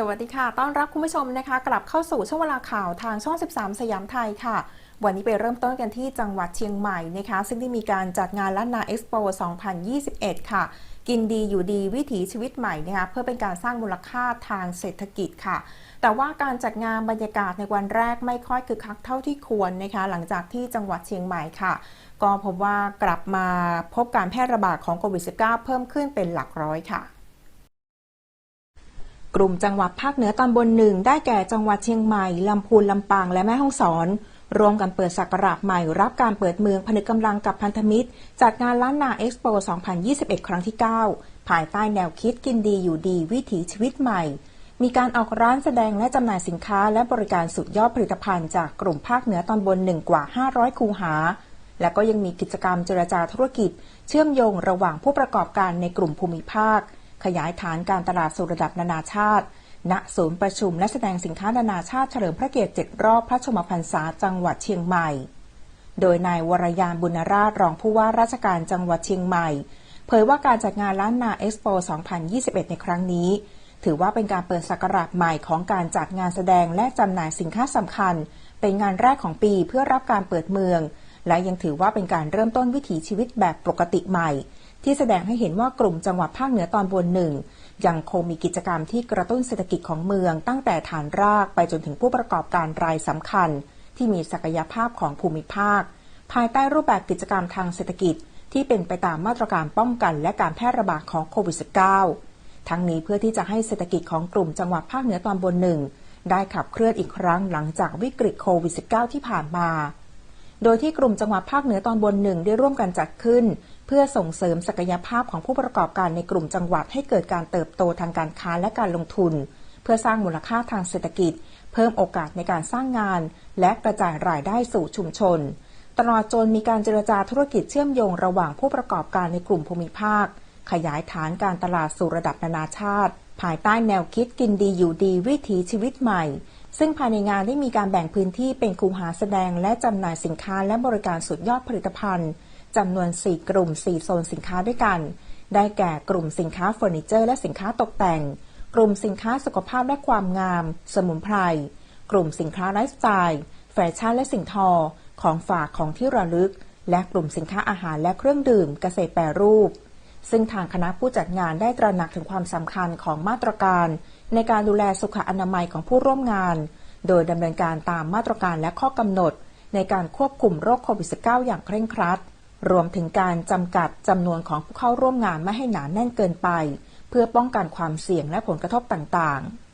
สวัสดีค่ะ ต้อนรับคุณผู้ชมนะคะ กลับเข้าสู่ช่วงเวลาข่าวทางช่อง 13 สยามไทยค่ะ วันนี้ไปเริ่มต้นกันที่จังหวัดเชียงใหม่นะคะ ซึ่งได้มีการจัดงานล้านนาเอ็กซ์โป 2021 ค่ะ กินดีอยู่ดีวิถีชีวิตใหม่นะคะเพื่อเป็นการสร้างมูลค่าทางเศรษฐกิจค่ะ แต่ว่าการจัดงานบรรยากาศในวันแรกไม่ค่อยคึกคักเท่าที่ควรนะคะ หลังจากที่จังหวัดเชียงใหม่ค่ะ ก็พบว่ากลับมาพบการแพร่ระบาดของโควิด -19 เพิ่มขึ้นเป็นหลักร้อยค่ะ กลุ่มจังหวัดภาคเหนือตอนบนหนึ่งได้แก่จังหวัดเชียงใหม่ ลำพูน ลำปาง และแม่ฮ่องสอน รวมกันเปิดสักราชใหม่ รับการเปิดเมืองผนึกกำลังกับพันธมิตร จัดงานล้านนาเอ็กซ์โป 2021 ครั้งที่ 9 ภายใต้แนวคิดกินดีอยู่ดีวิถีชีวิตใหม่ มีการออกร้านแสดงและจำหน่ายสินค้า และบริการสุดยอดผลิตภัณฑ์จากกลุ่มภาคเหนือตอนบนหนึ่งกว่า 500 คูหา และก็ยังมีกิจกรรมเจรจาธุรกิจ เชื่อมโยงระหว่างผู้ประกอบการในกลุ่มภูมิภาค ขยายฐานการตลาดสู่ระดับนานาชาติ ณ ศูนย์ประชุมและแสดงสินค้านานาชาติเฉลิมพระเกียรติ7รอบพระชมพรรษาจังหวัดเชียงใหม่ โดยนายวรยานบุญราชรองผู้ว่าราชการจังหวัดเชียงใหม่ เผยว่าการจัดงานล้านนาเอ็กซ์โป 2021 ในครั้งนี้ ถือว่าเป็นการเปิดศักราชใหม่ของการจัดงานแสดงและจำหน่ายสินค้าสำคัญ เป็นงานแรกของปีเพื่อรับการเปิดเมือง และยังถือว่าเป็นการเริ่มต้นวิถีชีวิตแบบปกติใหม่ ที่แสดงให้เห็นว่ากลุ่มจังหวัดภาคเหนือตอนบนหนึ่งยังคงมีกิจกรรมที่กระตุ้นเศรษฐกิจของเมือง ตั้งแต่ฐานรากไปจนถึงผู้ประกอบการรายสำคัญ ที่มีศักยภาพของภูมิภาค ภายใต้รูปแบบกิจกรรมทางเศรษฐกิจ ที่เป็นไปตามมาตรการป้องกัน และการแพร่ระบาดของโควิด -19 ทั้งนี้เพื่อที่จะให้เศรษฐกิจของกลุ่มจังหวัดภาคเหนือตอนบนหนึ่งได้ขับเคลื่อนอีกครั้งหลังจากวิกฤตโควิด -19 ที่ผ่านมา โดยที่กลุ่มจังหวัดภาคเหนือตอนบนหนึ่งได้ร่วมกันจัดขึ้น เพื่อส่งเสริมศักยภาพของผู้ประกอบการในกลุ่มจังหวัดให้เกิดการเติบโตทางการค้าและการลงทุน เพื่อสร้างมูลค่าทางเศรษฐกิจ เพิ่มโอกาสในการสร้างงาน และกระจายรายได้สู่ชุมชน ตลอดจนมีการเจรจาธุรกิจเชื่อมโยงระหว่างผู้ประกอบการในกลุ่มภูมิภาค ขยายฐานการตลาดสู่ระดับนานาชาติ ภายใต้แนวคิดกินดีอยู่ดีวิถีชีวิตใหม่ ซึ่งภายในงานได้มีการแบ่งพื้นที่เป็นคูหาแสดงและจำหน่ายสินค้าและบริการสุดยอดผลิตภัณฑ์จำนวน 4 กลุ่ม 4 โซนสินค้าด้วยกัน ได้แก่กลุ่มสินค้าเฟอร์นิเจอร์และสินค้าตกแต่ง กลุ่มสินค้าสุขภาพและความงาม สมุนไพร กลุ่มสินค้าไลฟ์สไตล์ แฟชั่นและสิ่งทอ ของฝากของที่ระลึก และกลุ่มสินค้าอาหารและเครื่องดื่ม เกษตรแปรรูป ซึ่งทางคณะผู้จัดงานได้ตระหนักถึงความสำคัญของมาตรการ ในการดูแลสุขอนามัยของผู้ร่วมงาน โดยดำเนินการตามมาตรการและข้อกำหนด ในการควบคุมโรคโควิด -19 อย่างเคร่งครัด รวมถึงการจำกัดจำนวนของผู้เข้าร่วมงานไม่ให้หนาแน่นเกินไป เพื่อป้องกันความเสี่ยงและผลกระทบต่างๆ